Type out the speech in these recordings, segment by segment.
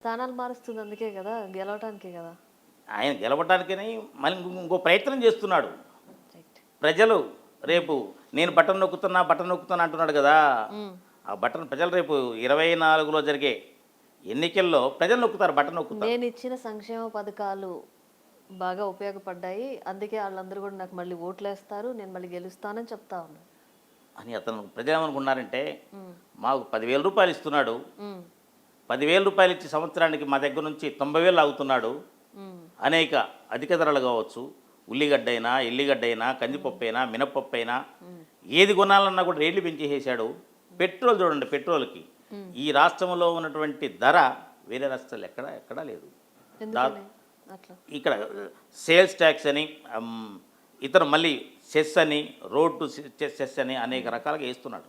స్థానాలు మారుస్తుంది అందుకే కదా గెలవటానికే కదా. ఆయన గెలవడానికని మళ్ళీ ఇంకో- ప్రయత్నం చేస్తున్నాడు. ప్రజలు రేపు నేను బటన్ నొక్కుతున్నా బటన్ నొక్కుతున్నా అంటున్నాడు కదా. ఆ బటన్ ప్రజలు రేపు ఇరవై నాలుగులో జరిగే ఎన్నికల్లో ప్రజలు నొక్కుతారు బటన్ నొక్కుతారు. నేను ఇచ్చిన సంక్షేమ పథకాలు బాగా ఉపయోగపడ్డాయి. అందుకే వాళ్ళందరూ కూడా నాకు మళ్ళీ ఓట్లు వేస్తారు నేను మళ్ళీ గెలుస్తానని చెప్తా ఉన్నాను అని అతను ప్రజలు ఏమనుకున్నారంటే మాకు పదివేల రూపాయలు ఇస్తున్నాడు. పదివేల రూపాయలు ఇచ్చి సంవత్సరానికి మా దగ్గర నుంచి తొంభై వేలు అవుతున్నాడు అనేక అధిక ధరలు కావచ్చు. ఉల్లిగడ్డ అయినా ఎల్లిగడ్డ అయినా కందిపప్పు అయినా మినప్పప్పు అయినా ఏది కొనాలన్నా కూడా రేట్లు పెంచేసేసాడు. పెట్రోల్ చూడండి పెట్రోల్కి. ఈ రాష్ట్రంలో ఉన్నటువంటి ధర వేరే రాష్ట్రాలు ఎక్కడ ఎక్కడా లేదు. ఇక్కడ సేల్స్ ట్యాక్స్ అని ఇతను మళ్ళీ సెస్ అని రోడ్డు సెస్ అని అనేక రకాలుగా వేస్తున్నాడు.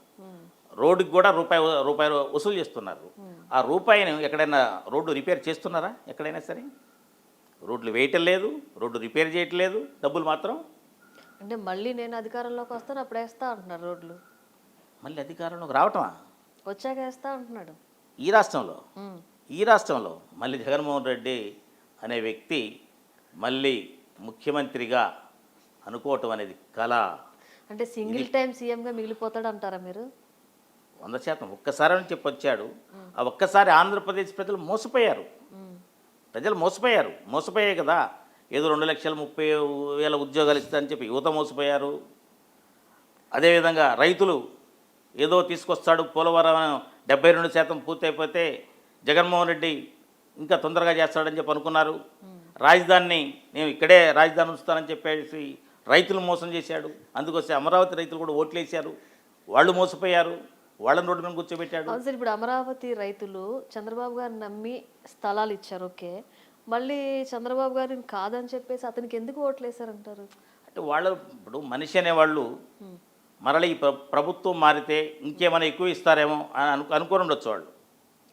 రోడ్డుకి కూడా రూపాయి రూపాయలు వసూలు చేస్తున్నారు. ఆ రూపాయిని ఎక్కడైనా రోడ్డు రిపేర్ చేస్తున్నారా? ఎక్కడైనా సరే? రోడ్లు వేయటం లేదు రోడ్డు రిపేర్ చేయటం లేదు డబ్బులు మాత్రం? అంటే మళ్ళీ నేను అధికారంలోకి వస్తాను అప్పుడు వేస్తా అంటున్నారు రోడ్లు. మళ్ళీ అధికారంలోకి రావటమా? వచ్చాక వేస్తా అంటున్నాడు. ఈ రాష్ట్రంలో? ఈ రాష్ట్రంలో మళ్ళీ జగన్మోహన్ రెడ్డి అనే వ్యక్తి మళ్ళీ ముఖ్యమంత్రిగా అనుకోవటం అనేది కళ అంటే సింగిల్ టైం సీఎంగా మిగిలిపోతాడు అంటారా మీరు? వంద శాతం ఒక్కసారి అని చెప్పి వచ్చాడు. ఆ ఒక్కసారి ఆంధ్రప్రదేశ్ ప్రజలు మోసపోయారు. ప్రజలు మోసపోయారు. మోసపోయాయి కదా. ఏదో రెండు లక్షల ముప్పై వేల ఉద్యోగాలు ఇస్తారని చెప్పి యువత మోసపోయారు. అదేవిధంగా రైతులు ఏదో తీసుకొస్తాడు పోలవరం డెబ్బై రెండు శాతం పూర్తయిపోతే జగన్మోహన్ రెడ్డి ఇంకా తొందరగా చేస్తాడని చెప్పి అనుకున్నారు. రాజధానిని నేను ఇక్కడే రాజధాని ఉంచుతానని చెప్పేసి రైతులు మోసం చేశాడు. అందుకొస్తే అమరావతి రైతులు కూడా ఓట్లేశారు. వాళ్ళు మోసపోయారు. వాళ్ళని రోడ్డు మీద కూర్చోబెట్టాడు. అవును సార్ ఇప్పుడు అమరావతి రైతులు చంద్రబాబు గారిని నమ్మి స్థలాలు ఇచ్చారు ఓకే. మళ్ళీ చంద్రబాబు గారిని కాదని చెప్పేసి అతనికి ఎందుకు ఓట్లు వేశారంటారు? అంటే వాళ్ళు ఇప్పుడు మనిషి అనేవాళ్ళు మరల ఈ ప్ర- ప్రభుత్వం మారితే ఇంకేమైనా ఎక్కువ ఇస్తారేమో అని అను అనుకొని ఉండొచ్చు వాళ్ళు.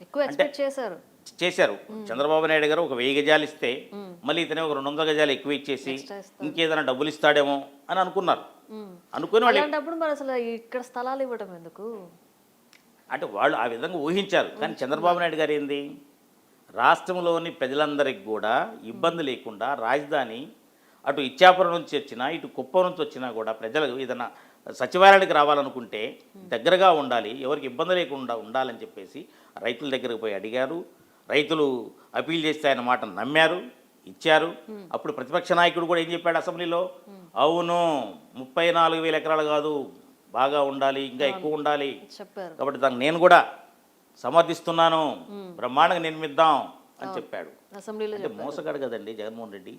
ఎక్కువ ఎక్స్పెక్ట్ చేశారు. చేశారు. చంద్రబాబు నాయుడు గారు ఒక వెయ్యి గజాలు ఇస్తే మళ్ళీ ఇతనే ఒక రెండు వందల గజాలు ఎక్కువ ఇచ్చేసి. ఇంకేదైనా డబ్బులు ఇస్తాడేమో అని అనుకున్నారు. అనుకుని వాళ్ళు అసలు ఇక్కడ స్థలాలు ఇవ్వడం ఎందుకు? అంటే వాళ్ళు ఆ విధంగా ఊహించారు. కానీ చంద్రబాబు నాయుడు గారు ఏంది? రాష్ట్రంలోని ప్రజలందరికీ కూడా ఇబ్బంది లేకుండా రాజధాని అటు ఇచ్చాపురం నుంచి వచ్చినా ఇటు కుప్పం నుంచి వచ్చినా కూడా ప్రజలు ఏదైనా సచివాలయానికి రావాలనుకుంటే దగ్గరగా ఉండాలి. ఎవరికి ఇబ్బంది లేకుండా ఉండాలని చెప్పేసి రైతుల దగ్గరకు పోయి అడిగారు. రైతులు అపీల్ చేస్తే ఆయన మాట నమ్మారు ఇచ్చారు. అప్పుడు ప్రతిపక్ష నాయకుడు కూడా ఏం చెప్పాడు అసెంబ్లీలో? అవును ముప్పై నాలుగు వేల ఎకరాలు కాదు బాగా ఉండాలి ఇంకా ఎక్కువ ఉండాలి. చెప్పారు. కాబట్టి దాన్ని నేను కూడా సమర్థిస్తున్నాను బ్రహ్మాండంగా నిర్మిద్దాం అని చెప్పాడు. అసెంబ్లీలో మోసగాడు కదండి జగన్మోహన్ రెడ్డి.